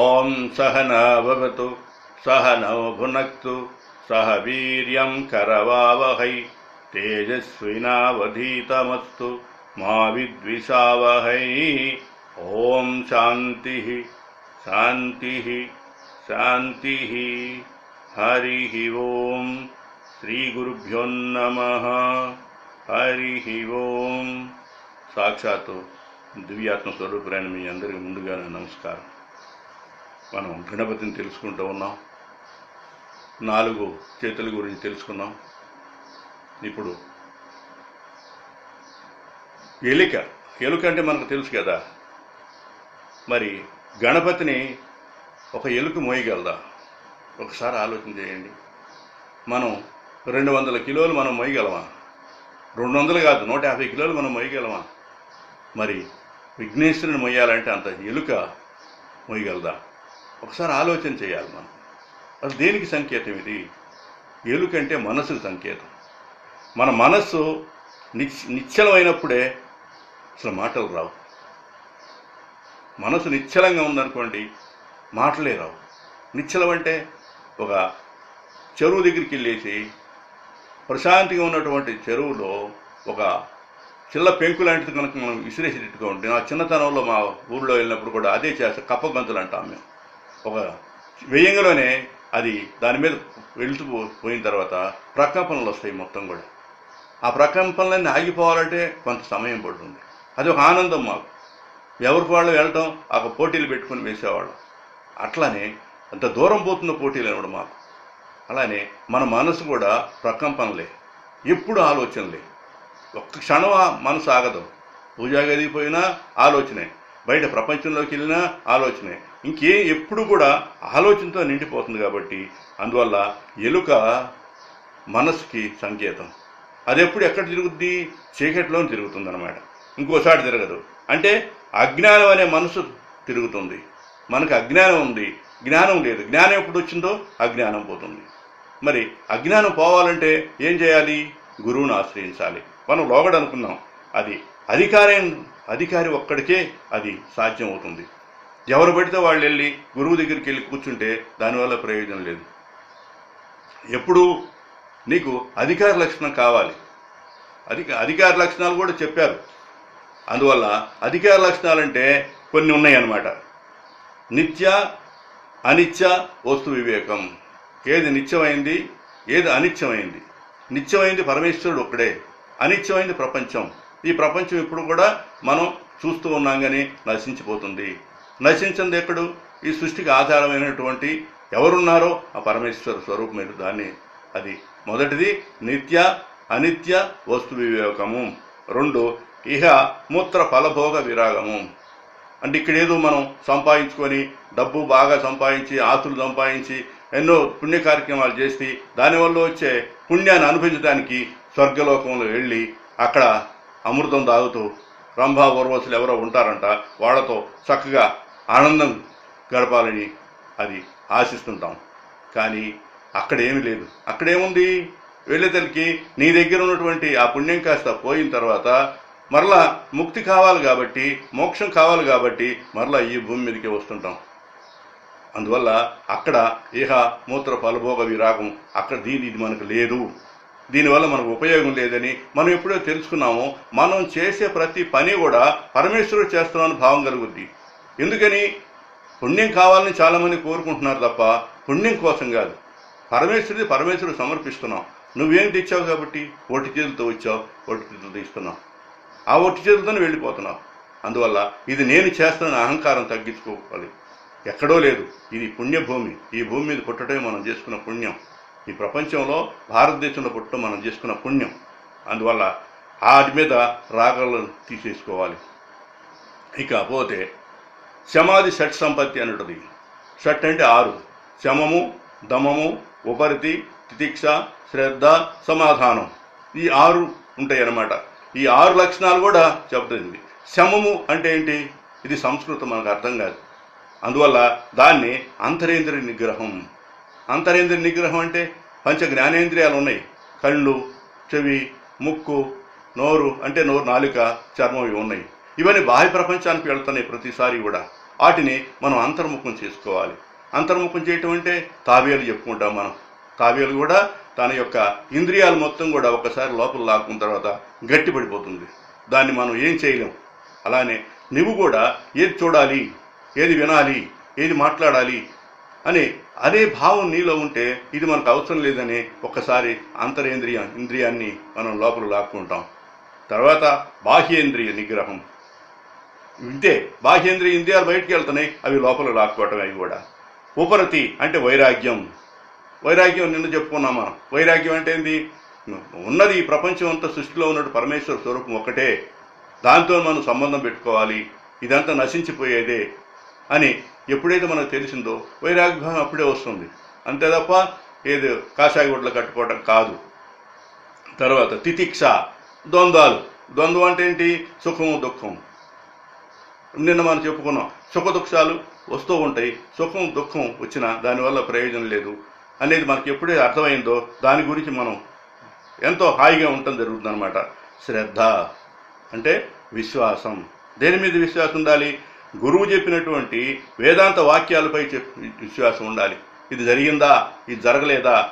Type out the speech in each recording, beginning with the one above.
ॐ सहनाववतु सहनौ भुनक्तु सह वीर्यं करवावहै तेजस्विनावधीतमस्तु मा विद्विषावहै ॐ शान्तिः शान्तिः शान्तिः हरिः ॐ శ్రీగురుభ్యో నమ హరి ఓం సాక్షాత్తు దివ్యాత్మ స్వరూపురైన మీ అందరికీ ముందుగానే నమస్కారం మనం గణపతిని తెలుసుకుంటూ ఉన్నాం. నాలుగు చేతుల గురించి తెలుసుకున్నాం ఇప్పుడు ఎలిక. ఎలుక అంటే మనకు తెలుసు కదా. మరి గణపతిని ఒక ఎలుక మోయగలదా? ఒకసారి ఆలోచన చేయండి. మనం రెండు వందల కిలోలు మనం మోయగలమా? రెండు వందలు కాదు నూట యాభై కిలోలు మనం మోయగలమా? మరి విఘ్నేశ్వరుని మొయ్యాలంటే అంత ఎలుక మొయ్యగలదా ఒకసారి ఆలోచన చేయాలి మనం. అది దేనికి సంకేతం ఇది? ఎలుకంటే మనసుకు సంకేతం. మన మనస్సు నిశ్చలమైనప్పుడే అసలు మాటలు రావు. మనసు నిశ్చలంగా ఉందనుకోండి మాటలే రావు. నిశ్చలం అంటే ఒక చెరువు దగ్గరికి వెళ్ళేసి ప్రశాంతిగా ఉన్నటువంటి చెరువులో ఒక చిల్ల పెంకు లాంటిది కనుక మనం విసిరేసేటట్టుగా ఉంటుంది. నా చిన్నతనంలో మా ఊళ్ళో వెళ్ళినప్పుడు కూడా అదే చేస్తాం కప్ప గంతులు అంటాం మేము. ఒక వెయ్యంగలోనే అది దాని మీద వెళుతూ పోయిన తర్వాత ప్రకంపనలు వస్తాయి మొత్తం కూడా. ఆ ప్రకంపనలన్నీ ఆగిపోవాలంటే కొంత సమయం పడుతుంది. అది ఒక ఆనందం మాకు. ఎవరికి వాళ్ళు వెళ్ళటం ఆ పోటీలు పెట్టుకుని వేసేవాళ్ళం. అట్లానే అంత దూరం పోతున్న పోటీలు అనమాట మాకు. అలానే మన మనసు కూడా ప్రకంపనలే ఎప్పుడు ఆలోచనలే. ఒక్క క్షణం ఆ మనసు ఆగదు. పూజా గదికి పోయినా ఆలోచనే. బయట ప్రపంచంలోకి వెళ్ళినా ఆలోచనే. ఇంకే ఎప్పుడు కూడా ఆలోచనతో నిండిపోతుంది కాబట్టి అందువల్ల ఎలుక మనసుకి సంకేతం. అది ఎప్పుడు ఎక్కడ తిరుగుద్ది? చీకటిలో తిరుగుతుంది అనమాట ఇంకోసారి తిరగదు. అంటే అజ్ఞానం అనే మనసు తిరుగుతుంది. మనకు అజ్ఞానం ఉంది. జ్ఞానం లేదు. జ్ఞానం ఎప్పుడు వచ్చిందో అజ్ఞానం పోతుంది. మరి అజ్ఞానం పోవాలంటే ఏం చేయాలి? గురువుని ఆశ్రయించాలి. మనం లోగడనుకున్నాం. అది అధికారి అధికారి ఒక్కడికే అది సాధ్యం అవుతుంది ఎవరు పడితే వాళ్ళు వెళ్ళి గురువు దగ్గరికి వెళ్ళి కూర్చుంటే దానివల్ల ప్రయోజనం లేదు. ఎప్పుడు నీకు అధికార లక్షణం కావాలి. అధిక అధికార లక్షణాలు కూడా చెప్పారు. అందువల్ల అధికార లక్షణాలంటే కొన్ని ఉన్నాయన్నమాట. నిత్య అనిత్య వస్తు వివేకం. ఏది నిత్యమైంది ఏది అనిత్యమైంది? నిత్యమైంది పరమేశ్వరుడు ఒక్కడే. అనిత్యమైంది ప్రపంచం. ఈ ప్రపంచం ఇప్పుడు కూడా మనం చూస్తూ ఉన్నాం కానీ నశించిపోతుంది. నశించింది ఎక్కడు? ఈ సృష్టికి ఆధారమైనటువంటి ఎవరున్నారో ఆ పరమేశ్వర స్వరూపమైన దాన్ని అది మొదటిది నిత్య అనిత్య వస్తు వివేకము. రెండు ఇహ మూత్ర ఫలభోగ విరాగము. అంటే ఇక్కడ ఏదో మనం సంపాదించుకొని డబ్బు బాగా సంపాదించి ఆస్తులు సంపాదించి ఎన్నో పుణ్య కార్యక్రమాలు చేసి దానివల్ల వచ్చే పుణ్యాన్ని అనుభవించడానికి స్వర్గలోకంలో వెళ్ళి అక్కడ అమృతం తాగుతూ రంభా ఊర్వశులు ఎవరో ఉంటారంట. వాళ్ళతో చక్కగా ఆనందం గడపాలని అది ఆశిస్తుంటాం. కానీ అక్కడ ఏమీ లేదు. అక్కడేముంది? వెళ్ళేతలకి నీ దగ్గర ఉన్నటువంటి ఆ పుణ్యం కాస్త పోయిన తర్వాత మరలా ముక్తి కావాలి కాబట్టి మోక్షం కావాలి కాబట్టి మరలా ఈ భూమి మీదకే వస్తుంటాం. అందువల్ల అక్కడ ఇహ మూత్ర ఫలభోగ విరాగం అక్కడ దీని ఇది మనకు లేదు. దీనివల్ల మనకు ఉపయోగం లేదని మనం ఎప్పుడో తెలుసుకున్నామో. మనం చేసే ప్రతి పని కూడా పరమేశ్వరుడు చేస్తున్నామని భావం కలుగుద్ది. ఎందుకని? పుణ్యం కావాలని చాలామంది కోరుకుంటున్నారు తప్ప పుణ్యం కోసం కాదు. పరమేశ్వరుడి పరమేశ్వరుడు సమర్పిస్తున్నాం. నువ్వేం తెచ్చావు కాబట్టి? ఒట్టి చేతులతో వచ్చావు ఒట్టి చేతులతో ఇస్తున్నావు ఆ ఒట్టి చేతులతోనే వెళ్ళిపోతున్నావు. అందువల్ల ఇది నేను చేస్తున్న అహంకారం తగ్గించుకోవాలి ఎక్కడో లేదు. ఇది పుణ్యభూమి. ఈ భూమి మీద పుట్టడమే మనం చేసుకున్న పుణ్యం. ఈ ప్రపంచంలో భారతదేశంలో పుట్టడం మనం చేసుకున్న పుణ్యం. అందువల్ల వాటి మీద రాగాలను తీసేసుకోవాలి. ఇకపోతే శమాది షట్ సంపత్తి అని ఉంటుంది షట్ అంటే ఆరు. శమము దమము ఉపరితి తితిక్ష శ్రద్ధ సమాధానం. ఈ ఆరు ఉంటాయి అన్నమాట ఈ ఆరు లక్షణాలు కూడా చెబుతుంది శమము అంటే ఏంటి? ఇది సంస్కృతం మనకు అర్థం కాదు. అందువల్ల దాన్ని అంతరేంద్రియ నిగ్రహం. అంతరేంద్రియ నిగ్రహం అంటే పంచ జ్ఞానేంద్రియాలు ఉన్నాయి. కళ్ళు చెవి ముక్కు నోరు అంటే నోరు నాలుక చర్మం ఇవి ఉన్నాయి. ఇవన్నీ బాహ్య ప్రపంచానికి వెళ్తున్నాయి ప్రతిసారి కూడా. వాటిని మనం అంతర్ముఖం చేసుకోవాలి. అంతర్ముఖం చేయటం అంటే తాబేలు చెప్పుకుంటాం మనం. తాబేలు కూడా తన యొక్క ఇంద్రియాలు మొత్తం కూడా ఒకసారి లోపల లాక్కున్న తర్వాత గట్టిపడిపోతుంది. దాన్ని మనం ఏం చేయలేం. అలానే నువ్వు కూడా ఏది చూడాలి ఏది వినాలి ఏది మాట్లాడాలి అని అదే భావం నీలో ఉంటే ఇది మనకు అవసరం లేదని ఒక్కసారి అంతరేంద్రియ ఇంద్రియాన్ని మనం లోపల లాక్కుంటాం. తర్వాత బాహ్యేంద్రియ నిగ్రహం. ఇంతే. బాహ్యేంద్రియ ఇంద్రియాలు బయటికి వెళ్తున్నాయి. అవి లోపల లాక్కోవటం అవి కూడా. ఉపరతి అంటే వైరాగ్యం. వైరాగ్యం నిన్న చెప్పుకున్నాం మనం. వైరాగ్యం అంటే ఏంది? ఉన్నది ఈ ప్రపంచం అంతా సృష్టిలో ఉన్నట్టు పరమేశ్వర స్వరూపం ఒక్కటే. దాంతో మనం సంబంధం పెట్టుకోవాలి. ఇదంతా నశించిపోయేదే అని ఎప్పుడైతే మనకు తెలిసిందో వైరాగ్యం అప్పుడే వస్తుంది. అంతే తప్ప ఏది కాషాయ గుడ్లు కట్టుకోవడం కాదు. తర్వాత తితిక్ష ద్వంద్వాలు. ద్వంద్వం అంటే ఏంటి? సుఖము దుఃఖం నిన్న మనం చెప్పుకున్నాం. సుఖ దుఃఖాలు వస్తూ ఉంటాయి. సుఖం దుఃఖం వచ్చినా దానివల్ల ప్రయోజనం లేదు. అనేది మనకి ఎప్పుడే అర్థమైందో దాని గురించి మనం ఎంతో హాయిగా ఉండటం జరుగుతుందన్నమాట. శ్రద్ధ అంటే విశ్వాసం. దేని మీద విశ్వాసం ఉండాలి? గురువు చెప్పినటువంటి వేదాంత వాక్యాలపై చెప్ విశ్వాసం ఉండాలి. ఇది జరిగిందా? ఇది జరగలేదా?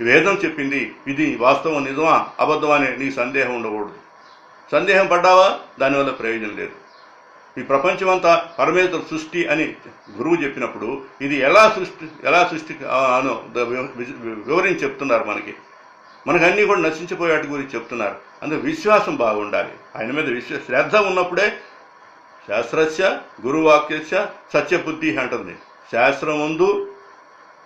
వేదం చెప్పింది. ఇది వాస్తవం నిజమా? అబద్ధమా? అనే నీ సందేహం ఉండకూడదు. సందేహం పడ్డావా? దానివల్ల ప్రయోజనం లేదు. ఈ ప్రపంచమంతా పరమేశ్వర సృష్టి అని గురువు చెప్పినప్పుడు ఇది ఎలా సృష్టి ఎలా సృష్టి అను వివరించి చెప్తున్నారు మనకి. మనకు అన్నీ కూడా నశించిపోయేటి గురించి చెప్తున్నారు. అందుకే విశ్వాసం బాగుండాలి. ఆయన మీద విశ్వ శ్రద్ధ ఉన్నప్పుడే శాస్త్రస్య గురువాక్యస్య సత్యబుద్ధి అంటుంది. శాస్త్రం ముందు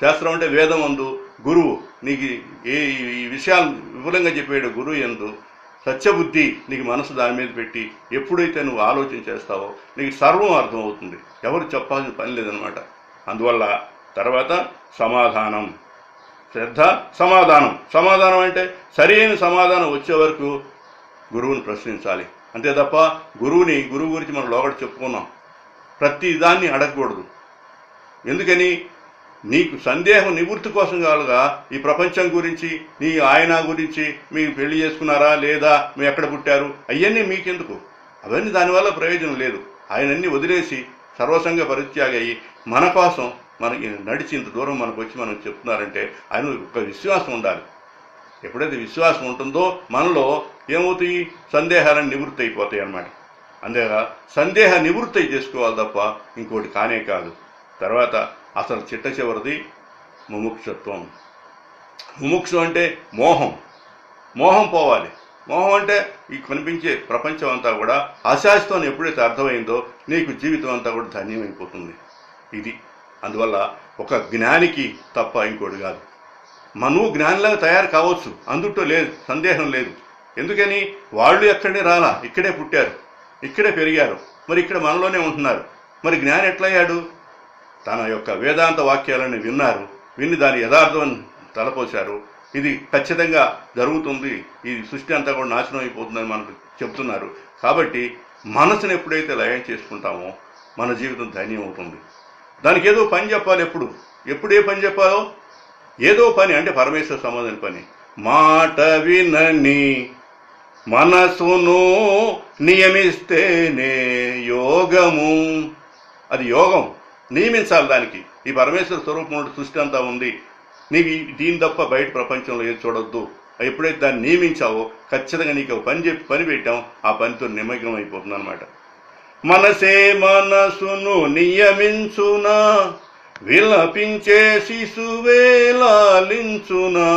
శాస్త్రం అంటే వేదం అందు గురువు. నీకు ఏ ఈ విషయాలు విపులంగా చెప్పేడు గురువు ఎందు సత్యబుద్ధి నీకు మనసు దాని మీద పెట్టి ఎప్పుడైతే నువ్వు ఆలోచన చేస్తావో నీకు సర్వం అర్థమవుతుంది. ఎవరు చెప్పాల్సిన పని లేదనమాట అందువల్ల తర్వాత సమాధానం. శ్రద్ధ సమాధానం. సమాధానం అంటే సరైన సమాధానం వచ్చే వరకు గురువుని ప్రశ్నించాలి. అంతే తప్ప గురువుని గురువు గురించి మనం లోగడ చెప్పుకున్నాం. ప్రతి దాన్ని అడగకూడదు. ఎందుకని? నీకు సందేహం నివృత్తి కోసం కాదుగా ఈ ప్రపంచం గురించి నీ ఆయన గురించి మీకు పెళ్ళి చేసుకున్నారా లేదా మీ ఎక్కడ పుట్టారు అవన్నీ మీకెందుకు? అవన్నీ దానివల్ల ప్రయోజనం లేదు. ఆయనన్ని వదిలేసి సర్వసంగ పరిత్యాగి అయ్యి మన కోసం మనకి నడిచి ఇంత దూరం మనకు వచ్చి మనం చెప్తున్నారంటే ఆయన ఒక విశ్వాసం ఉండాలి. ఎప్పుడైతే విశ్వాసం ఉంటుందో మనలో ఏమవుతాయి? సందేహాలను నివృత్తి అయిపోతాయి అన్నమాట. అంతేగా సందేహ నివృత్తి చేసుకోవాలి తప్ప ఇంకోటి కానే కాదు. తర్వాత అసలు చిట్ట చివరిది ముముక్షత్వం. ముముక్షు అంటే మోహం. మోహం పోవాలి. మోహం అంటే ఈ కనిపించే ప్రపంచం అంతా కూడా అశాస్త్రం ఎప్పుడైతే అర్థమైందో నీకు జీవితం అంతా కూడా ధన్యమైపోతుంది. ఇది అందువల్ల ఒక జ్ఞానికి తప్ప ఇంకోటి కాదు. మను జ్ఞానిలాగా తయారు కావచ్చు. అందుట్లో లేదు సందేహం లేదు. ఎందుకని? వాళ్ళు ఎక్కడే రాలా ఇక్కడే పుట్టారు ఇక్కడే పెరిగారు మరి ఇక్కడ మనలోనే ఉంటున్నారు. మరి జ్ఞాని ఎట్లయ్యాడు? తన యొక్క వేదాంత వాక్యాలను విన్నారు. విని దాని యథార్థం తలపోశారు. ఇది ఖచ్చితంగా జరుగుతుంది. ఈ సృష్టి అంతా కూడా నాశనం అయిపోతుందని మనకు చెప్తున్నారు. కాబట్టి మనసును ఎప్పుడైతే లయం చేసుకుంటామో మన జీవితం ధన్యం అవుతుంది. దానికి ఏదో పని చెప్పాలి ఎప్పుడు? ఎప్పుడు ఏ పని చెప్పాలో? ఏదో పని అంటే పరమేశ్వర సంబంధం పని. మాట వినని మనసును నియమిస్తేనే యోగము. అది యోగం. నియమించాలి దానికి. ఈ పరమేశ్వర స్వరూపం సృష్టి అంతా ఉంది. నీకు దీని తప్ప బయట ప్రపంచంలో ఏది చూడొద్దు. ఎప్పుడైతే దాన్ని నియమించావో ఖచ్చితంగా నీకు ఒక పని చెప్పి పని పెట్టాం ఆ పనితో నిమగ్నం అయిపోతుంది అనమాట మనసే మనసును నియమించునా విలపించే శిశువే లాలించునా.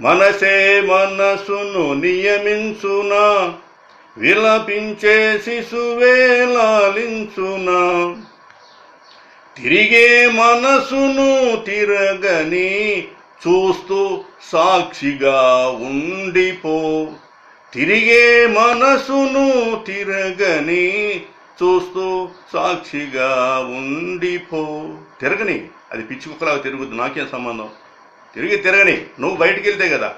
మనసే మనసును నియమించునా విలపించే శిశువే లాలించునా. తిరిగే మనసును తిరగని చూస్తూ సాక్షిగా ఉండిపో. తిరిగే మనసును తిరగని చూస్తూ సాక్షిగా ఉండిపో. తిరగని అది పిచ్చి కుక్కలాగా తిరుగుద్దు నాకేం సంబంధం? తిరిగి తిరగని నువ్వు బయటికి వెళ్తే కదా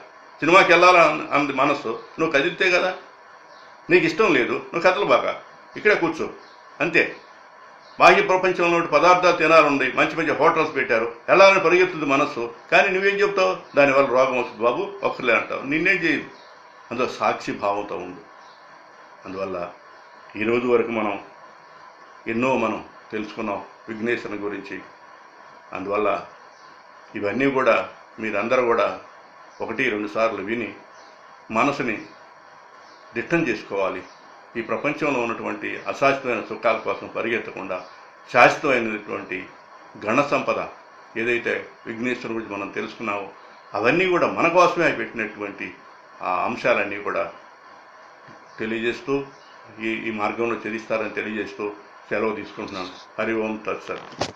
సినిమాకి వెళ్ళాలని అంది మనస్సు నువ్వు కదిలితే కదా నీకు ఇష్టం లేదు నువ్వు కథలు బాగా ఇక్కడే కూర్చో అంతే. బాహ్య ప్రపంచంలో పదార్థాలు తినాలండి. మంచి మంచి హోటల్స్ పెట్టారు. వెళ్ళాలని పరిగెత్తుంది మనస్సు. కానీ నువ్వేం చెప్తావు? దానివల్ల రోగం వస్తుంది బాబు. ఒక్కర్లే అంటావు. నిన్నేం చేయదు. అందులో సాక్షి భావంతో ఉండు. అందువల్ల ఈ రోజు వరకు మనం ఎన్నో మనం తెలుసుకున్నాం విఘ్నేశ్వరుని గురించి. అందువల్ల ఇవన్నీ కూడా మీరందరూ కూడా ఒకటి రెండు సార్లు విని మనసుని దిట్టం చేసుకోవాలి. ఈ ప్రపంచంలో ఉన్నటువంటి అశాశ్వతమైన సుఖాల కోసం పరిగెత్తకుండా శాశ్వతమైనటువంటి గణ సంపద ఏదైతే విఘ్నేశ్వరుని గురించి మనం తెలుసుకున్నామో అవన్నీ కూడా మన కోసమే పెట్టినటువంటి ఆ అంశాలన్నీ కూడా తెలియజేస్తూ ఈ ఈ మార్గంలో చదిస్తారని తెలియజేస్తూ సెలవు తీసుకుంటున్నాను. హరి ఓం తత్సత్.